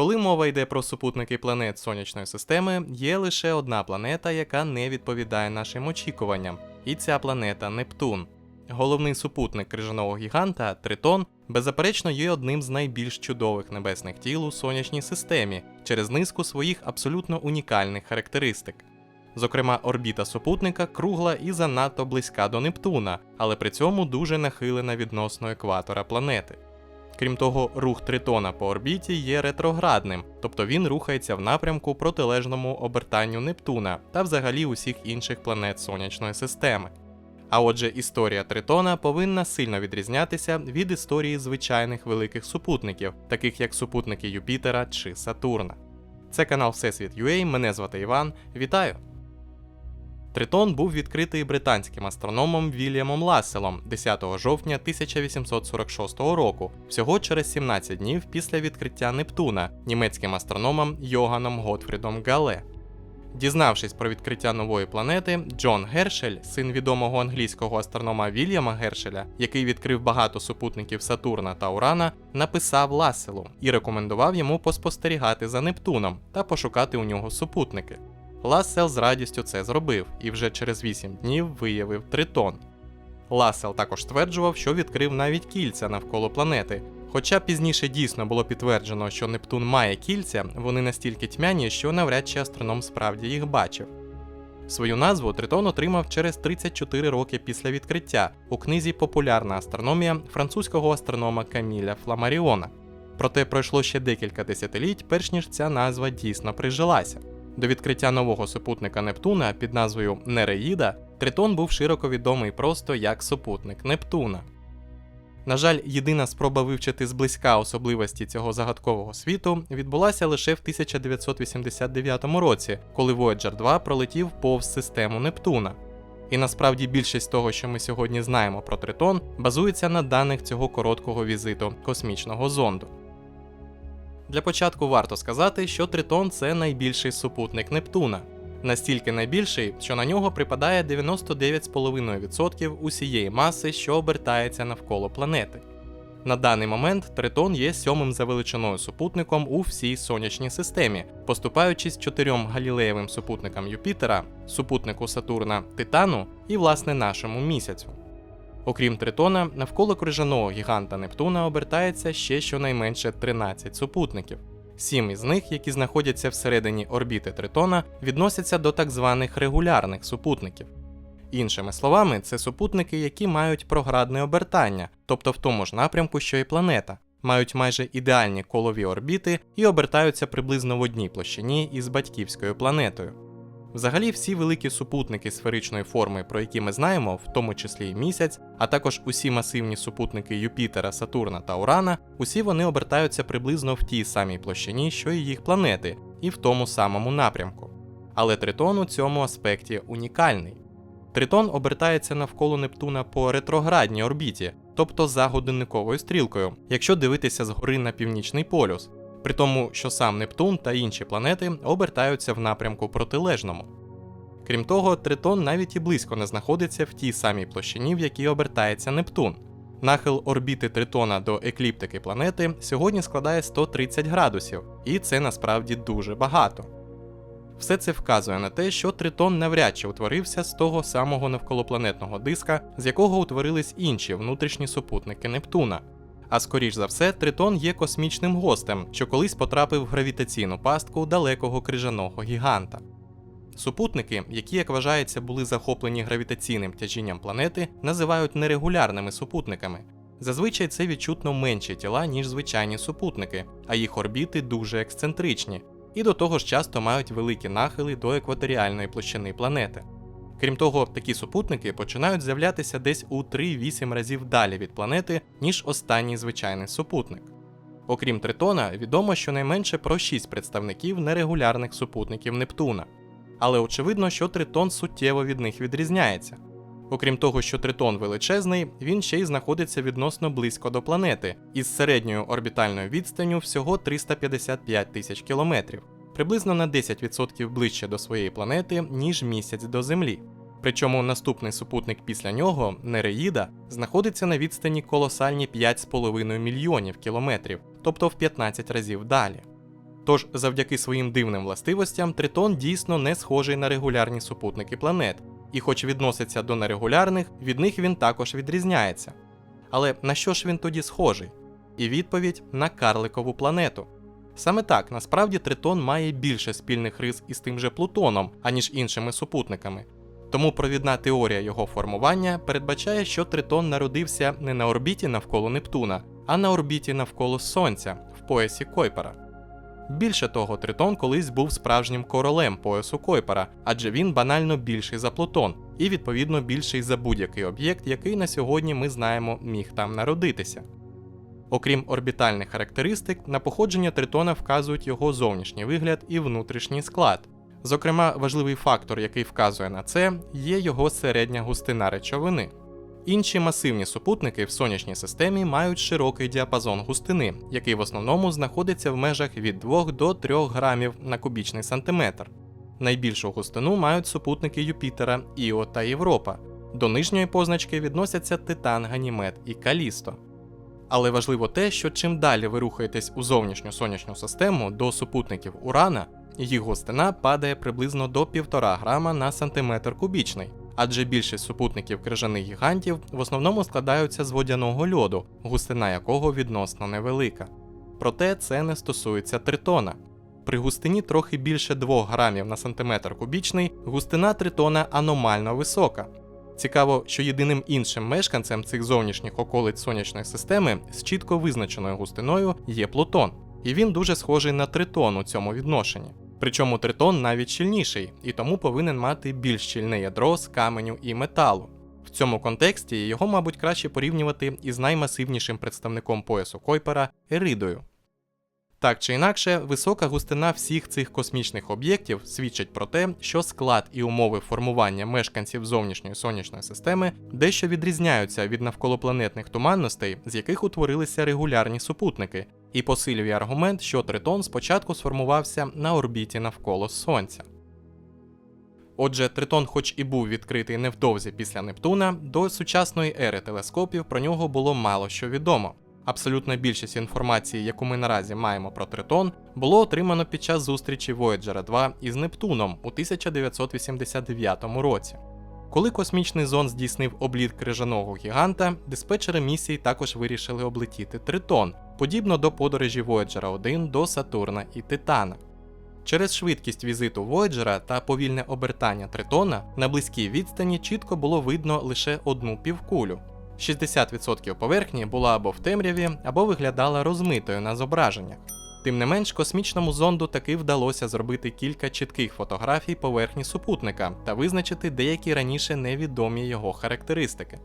Коли мова йде про супутники планет сонячної системи, є лише одна планета, яка не відповідає нашим очікуванням, і ця планета Нептун. Головний супутник крижаного гіганта Тритон, беззаперечно є одним з найбільш чудових небесних тіл у сонячній системі через низку своїх абсолютно унікальних характеристик. Зокрема, орбіта супутника кругла і занадто близька до Нептуна, але при цьому дуже нахилена відносно екватора планети. Крім того, рух Тритона по орбіті є ретроградним, тобто він рухається в напрямку протилежному обертанню Нептуна та взагалі усіх інших планет сонячної системи. А отже, історія Тритона повинна сильно відрізнятися від історії звичайних великих супутників, таких як супутники Юпітера чи Сатурна. Це канал Всесвіт UA, мене звати Іван. Вітаю! Тритон був відкритий британським астрономом Вільямом Ласселом 10 жовтня 1846 року, всього через 17 днів після відкриття Нептуна німецьким астрономом Йоганом Готфрідом Гале. Дізнавшись про відкриття нової планети, Джон Гершель, син відомого англійського астронома Вільяма Гершеля, який відкрив багато супутників Сатурна та Урана, написав Ласселу і рекомендував йому поспостерігати за Нептуном та пошукати у нього супутники. Лассел з радістю це зробив і вже через 8 днів виявив тритон. Лассел також стверджував, що відкрив навіть кільця навколо планети. Хоча пізніше дійсно було підтверджено, що Нептун має кільця, вони настільки тьмяні, що навряд чи астроном справді їх бачив. Свою назву Тритон отримав через 34 роки після відкриття у книзі Популярна астрономія французького астронома Каміля Фламаріона. Проте пройшло ще декілька десятиліть, перш ніж ця назва дійсно прижилася. До відкриття нового супутника Нептуна під назвою Нереїда Тритон був широко відомий просто як супутник Нептуна. На жаль, єдина спроба вивчити зблизька особливості цього загадкового світу відбулася лише в 1989 році, коли Voyager 2 пролетів повз систему Нептуна. І насправді більшість того, що ми сьогодні знаємо про Тритон, базується на даних цього короткого візиту космічного зонду. Для початку варто сказати, що Тритон це найбільший супутник Нептуна. Настільки найбільший, що на нього припадає 99,5% усієї маси, що обертається навколо планети. На даний момент Тритон є сьомим за величиною супутником у всій сонячній системі, поступаючись чотирьом галілеєвим супутникам Юпітера, супутнику Сатурна, Титану і, власне, нашому місяцю. Окрім Тритона, навколо крижаного гіганта Нептуна обертається ще щонайменше 13 супутників. Сім із них, які знаходяться всередині орбіти Тритона, відносяться до так званих регулярних супутників. Іншими словами, це супутники, які мають проградне обертання, тобто в тому ж напрямку, що і планета, мають майже ідеальні колові орбіти і обертаються приблизно в одній площині із батьківською планетою. Взагалі, всі великі супутники сферичної форми, про які ми знаємо, в тому числі і місяць, а також усі масивні супутники Юпітера, Сатурна та Урана, усі вони обертаються приблизно в тій самій площині, що і їх планети, і в тому самому напрямку. Але Тритон у цьому аспекті унікальний. Тритон обертається навколо Нептуна по ретроградній орбіті, тобто за годинниковою стрілкою, якщо дивитися згори на північний полюс, при тому, що сам Нептун та інші планети обертаються в напрямку протилежному. Крім того, Тритон навіть і близько не знаходиться в тій самій площині, в якій обертається Нептун. Нахил орбіти Тритона до екліптики планети сьогодні складає 130 градусів, і це насправді дуже багато. Все це вказує на те, що Тритон навряд чи утворився з того самого навколопланетного диска, з якого утворились інші внутрішні супутники Нептуна. А скоріш за все, Тритон є космічним гостем, що колись потрапив в гравітаційну пастку далекого крижаного гіганта. Супутники, які, як вважається, були захоплені гравітаційним тяжінням планети, називають нерегулярними супутниками. Зазвичай це відчутно менші тіла, ніж звичайні супутники, а їх орбіти дуже ексцентричні, і до того ж часто мають великі нахили до екваторіальної площини планети. Крім того, такі супутники починають з'являтися десь у 3-8 разів далі від планети, ніж останній звичайний супутник. Окрім Тритона, відомо щонайменше про 6 представників нерегулярних супутників Нептуна. Але очевидно, що Тритон суттєво від них відрізняється. Окрім того, що Тритон величезний, він ще й знаходиться відносно близько до планети, із середньою орбітальною відстанню всього 355 тисяч кілометрів, приблизно на 10% ближче до своєї планети, ніж місяць до Землі. Причому наступний супутник після нього, Нереїда, знаходиться на відстані колосальні 5,5 мільйонів кілометрів, тобто в 15 разів далі. Тож, завдяки своїм дивним властивостям, Тритон дійсно не схожий на регулярні супутники планет, і хоч відноситься до нерегулярних, від них він також відрізняється. Але на що ж він тоді схожий? І відповідь на карликову планету. Саме так, насправді Тритон має більше спільних рис із тим же Плутоном, аніж іншими супутниками. Тому провідна теорія його формування передбачає, що Тритон народився не на орбіті навколо Нептуна, а на орбіті навколо Сонця в поясі Койпера. Більше того, Тритон колись був справжнім королем поясу Койпера, адже він банально більший за Плутон, і відповідно більший за будь-який об'єкт, який на сьогодні ми знаємо міг там народитися. Окрім орбітальних характеристик, на походження Тритона вказують його зовнішній вигляд і внутрішній склад. Зокрема, важливий фактор, який вказує на це, є його середня густина речовини. Інші масивні супутники в сонячній системі мають широкий діапазон густини, який в основному знаходиться в межах від 2 до 3 грамів на кубічний сантиметр. Найбільшу густину мають супутники Юпітера, Іо та Європа. До нижньої позначки відносяться Титан, Ганімед і Калісто. Але важливо те, що чим далі ви рухаєтесь у зовнішню сонячну систему до супутників Урана, їх густина падає приблизно до 1,5 грама на сантиметр кубічний, адже більшість супутників крижаних гігантів в основному складаються з водяного льоду, густина якого відносно невелика. Проте це не стосується тритона. При густині трохи більше 2 грамів на сантиметр кубічний, густина тритона аномально висока. Цікаво, що єдиним іншим мешканцем цих зовнішніх околиць сонячної системи з чітко визначеною густиною є Плутон, і він дуже схожий на тритон у цьому відношенні. Причому тритон навіть щільніший, і тому повинен мати більш щільне ядро з каменю і металу. В цьому контексті його, мабуть, краще порівнювати із наймасивнішим представником поясу Койпера Еридою. Так чи інакше, висока густина всіх цих космічних об'єктів свідчить про те, що склад і умови формування мешканців зовнішньої сонячної системи дещо відрізняються від навколопланетних туманностей, з яких утворилися регулярні супутники, і посилює аргумент, що Тритон спочатку сформувався на орбіті навколо Сонця. Отже, Тритон, хоч і був відкритий невдовзі після Нептуна, до сучасної ери телескопів про нього було мало що відомо. Абсолютна більшість інформації, яку ми наразі маємо про Тритон, було отримано під час зустрічі Voyager 2 із Нептуном у 1989 році. Коли космічний зон здійснив обліт крижаного гіганта, диспетчери місії також вирішили облетіти Тритон, подібно до подорожі Voyager 1 до Сатурна і Титана. Через швидкість візиту Voyager та повільне обертання Тритона на близькій відстані чітко було видно лише одну півкулю. 60% поверхні була або в темряві, або виглядала розмитою на зображеннях. Тим не менш, космічному зонду таки вдалося зробити кілька чітких фотографій поверхні супутника та визначити деякі раніше невідомі його характеристики.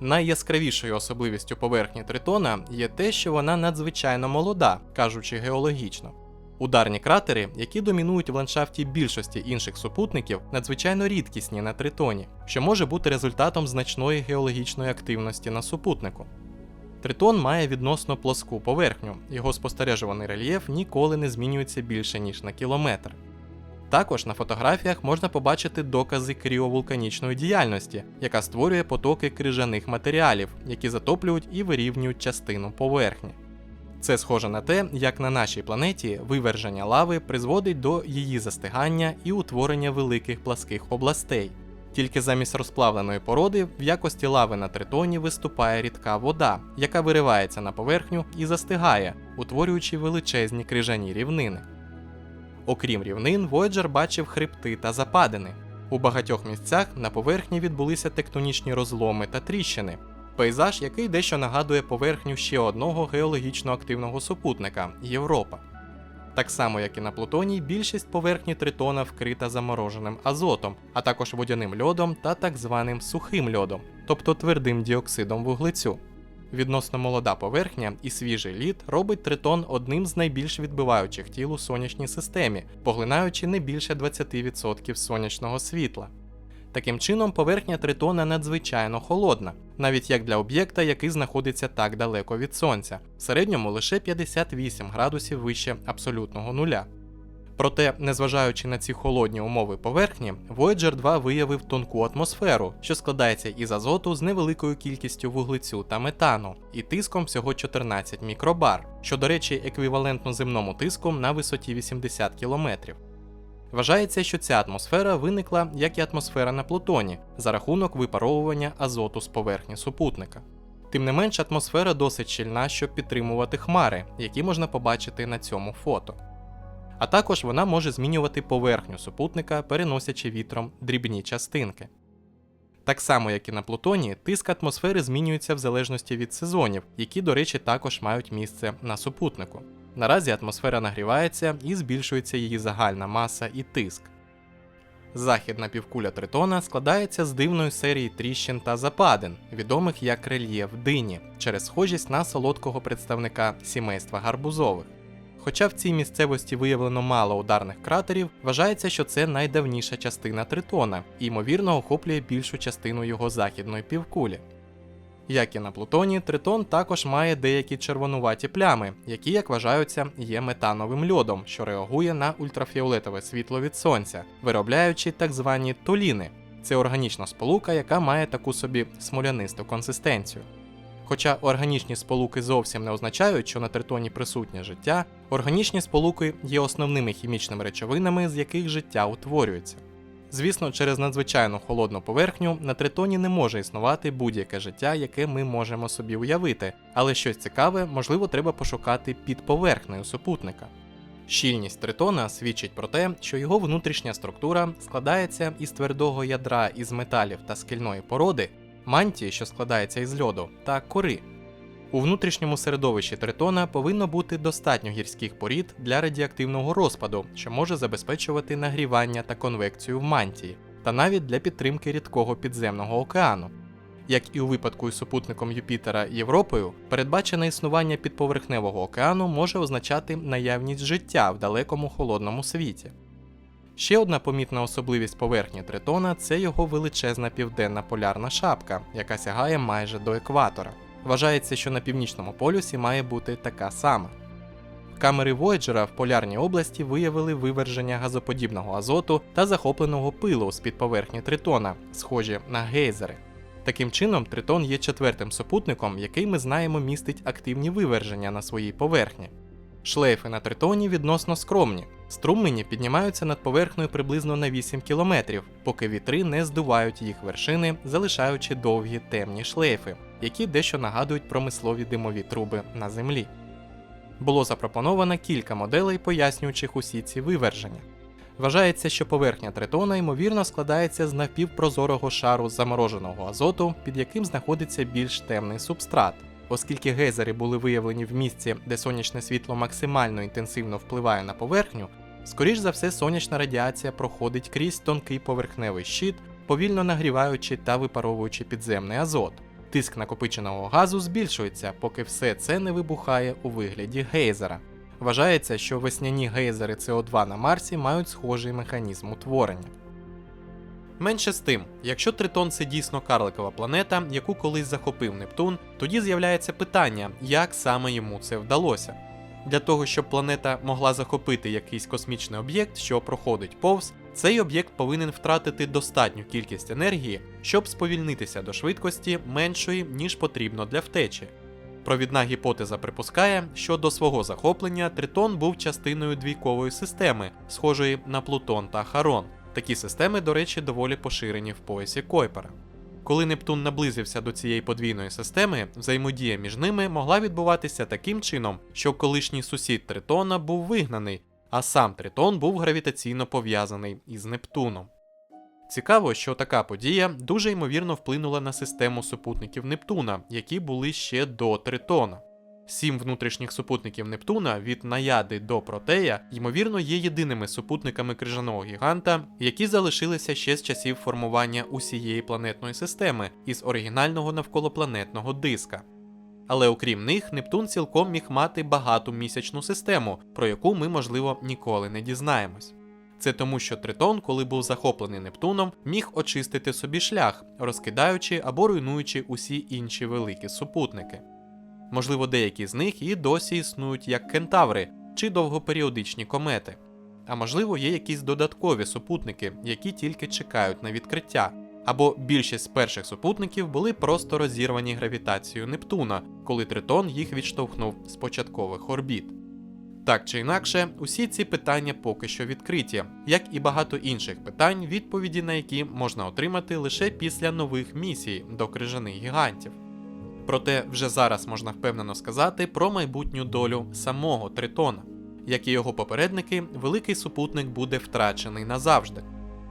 Найяскравішою особливістю поверхні Тритона є те, що вона надзвичайно молода, кажучи геологічно. Ударні кратери, які домінують в ландшафті більшості інших супутників, надзвичайно рідкісні на Тритоні, що може бути результатом значної геологічної активності на супутнику. Тритон має відносно плоску поверхню, його спостережуваний рельєф ніколи не змінюється більше ніж на кілометр. Також на фотографіях можна побачити докази кріовулканічної діяльності, яка створює потоки крижаних матеріалів, які затоплюють і вирівнюють частину поверхні. Це схоже на те, як на нашій планеті виверження лави призводить до її застигання і утворення великих пласких областей. Тільки замість розплавленої породи в якості лави на тритоні виступає рідка вода, яка виривається на поверхню і застигає, утворюючи величезні крижані рівнини. Окрім рівнин, Voyager бачив хребти та западини. У багатьох місцях на поверхні відбулися тектонічні розломи та тріщини, пейзаж, який дещо нагадує поверхню ще одного геологічно активного супутника Європа. Так само, як і на Плутоні, більшість поверхні Тритона вкрита замороженим азотом, а також водяним льодом та так званим сухим льодом, тобто твердим діоксидом вуглецю. Відносно молода поверхня і свіжий лід робить Тритон одним з найбільш відбиваючих тіл у сонячній системі, поглинаючи не більше 20% сонячного світла. Таким чином, поверхня Тритона надзвичайно холодна, навіть як для об'єкта, який знаходиться так далеко від Сонця, в середньому лише 58 градусів вище абсолютного нуля. Проте, незважаючи на ці холодні умови поверхні, Voyager 2 виявив тонку атмосферу, що складається із азоту з невеликою кількістю вуглецю та метану, і тиском всього 14 мікробар, що, до речі, еквівалентно земному тиску на висоті 80 км. Вважається, що ця атмосфера виникла, як і атмосфера на Плутоні, за рахунок випаровування азоту з поверхні супутника. Тим не менш, атмосфера досить щільна, щоб підтримувати хмари, які можна побачити на цьому фото. А також вона може змінювати поверхню супутника, переносячи вітром дрібні частинки. Так само, як і на Плутоні, тиск атмосфери змінюється в залежності від сезонів, які, до речі, також мають місце на супутнику. Наразі атмосфера нагрівається і збільшується її загальна маса і тиск. Західна півкуля Тритона складається з дивної серії тріщин та западин, відомих як рельєф дині, через схожість на солодкого представника сімейства гарбузових. Хоча в цій місцевості виявлено мало ударних кратерів, вважається, що це найдавніша частина Тритона і, ймовірно, охоплює більшу частину його західної півкулі. Як і на Плутоні, Тритон також має деякі червонуваті плями, які, як вважаються, є метановим льодом, що реагує на ультрафіолетове світло від сонця, виробляючи так звані толіни. Це органічна сполука, яка має таку собі смолянисту консистенцію. Хоча органічні сполуки зовсім не означають, що на тритоні присутнє життя, органічні сполуки є основними хімічними речовинами, з яких життя утворюється. Звісно, через надзвичайно холодну поверхню на тритоні не може існувати будь-яке життя, яке ми можемо собі уявити, але щось цікаве, можливо, треба пошукати під поверхнею супутника. Щільність тритона свідчить про те, що його внутрішня структура складається із твердого ядра із металів та скельної породи, мантії, що складається із льоду, та кори. У внутрішньому середовищі тритона повинно бути достатньо гірських порід для радіоактивного розпаду, що може забезпечувати нагрівання та конвекцію в мантії, та навіть для підтримки рідкого підземного океану. Як і у випадку із супутником Юпітера Європою, передбачене існування підповерхневого океану може означати наявність життя в далекому холодному світі. Ще одна помітна особливість поверхні Тритона це його величезна південна полярна шапка, яка сягає майже до екватора. Вважається, що на північному полюсі має бути така сама. Камери Voyager в полярній області виявили виверження газоподібного азоту та захопленого пилу з під поверхні Тритона, схожі на гейзери. Таким чином, Тритон є четвертим супутником, який ми знаємо містить активні виверження на своїй поверхні. Шлейфи на Тритоні відносно скромні. Струмені піднімаються над поверхнею приблизно на 8 км, поки вітри не здувають їх вершини, залишаючи довгі темні шлейфи, які дещо нагадують промислові димові труби на землі. Було запропоновано кілька моделей, пояснюючих усі ці виверження. Вважається, що поверхня тритона ймовірно складається з напівпрозорого шару замороженого азоту, під яким знаходиться більш темний субстрат. Оскільки гейзери були виявлені в місці, де сонячне світло максимально інтенсивно впливає на поверхню, скоріш за все сонячна радіація проходить крізь тонкий поверхневий щит, повільно нагріваючи та випаровуючи підземний азот. Тиск накопиченого газу збільшується, поки все це не вибухає у вигляді гейзера. Вважається, що весняні гейзери СО2 на Марсі мають схожий механізм утворення. Менше з тим, якщо Тритон це дійсно карликова планета, яку колись захопив Нептун, тоді з'являється питання, як саме йому це вдалося. Для того, щоб планета могла захопити якийсь космічний об'єкт, що проходить повз, цей об'єкт повинен втратити достатню кількість енергії, щоб сповільнитися до швидкості меншої, ніж потрібно для втечі. Провідна гіпотеза припускає, що до свого захоплення Тритон був частиною двійкової системи, схожої на Плутон та Харон. Такі системи, до речі, доволі поширені в поясі Койпера. Коли Нептун наблизився до цієї подвійної системи, взаємодія між ними могла відбуватися таким чином, що колишній сусід Тритона був вигнаний, а сам Тритон був гравітаційно пов'язаний із Нептуном. Цікаво, що така подія дуже ймовірно вплинула на систему супутників Нептуна, які були ще до Тритона. Сім внутрішніх супутників Нептуна від Наяди до Протея, ймовірно, є єдиними супутниками крижаного гіганта, які залишилися ще з часів формування усієї планетної системи із оригінального навколопланетного диска. Але окрім них, Нептун цілком міг мати багату місячну систему, про яку ми, можливо, ніколи не дізнаємось. Це тому, що Тритон, коли був захоплений Нептуном, міг очистити собі шлях, розкидаючи або руйнуючи усі інші великі супутники. Можливо, деякі з них і досі існують як кентаври чи довгоперіодичні комети. а можливо є якісь додаткові супутники, які тільки чекають на відкриття. Або більшість перших супутників були просто розірвані гравітацією Нептуна, коли Тритон їх відштовхнув з початкових орбіт. Так чи інакше, усі ці питання поки що відкриті, як і багато інших питань, відповіді на які можна отримати лише після нових місій до крижаних гігантів. Проте вже зараз можна впевнено сказати про майбутню долю самого Тритона. Як і його попередники, великий супутник буде втрачений назавжди.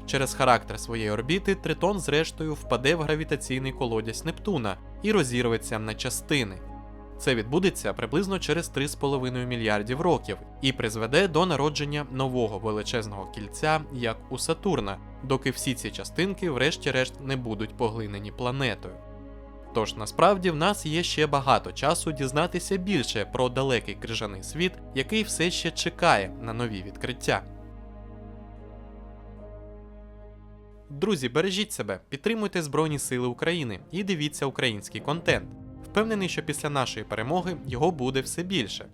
Через характер своєї орбіти Тритон зрештою впаде в гравітаційний колодязь Нептуна і розірветься на частини. Це відбудеться приблизно через 3,5 мільярдів років і призведе до народження нового величезного кільця, як у Сатурна, доки всі ці частинки, врешті-решт, не будуть поглинені планетою. Тож насправді в нас є ще багато часу дізнатися більше про далекий крижаний світ, який все ще чекає на нові відкриття. Друзі, бережіть себе, підтримуйте Збройні Сили України і дивіться український контент. Впевнений, що після нашої перемоги його буде все більше.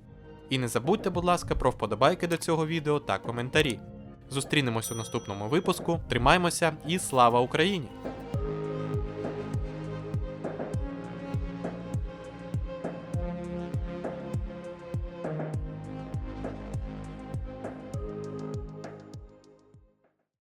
І не забудьте, будь ласка, про вподобайки до цього відео та коментарі. Зустрінемось у наступному випуску. Тримаймося і слава Україні!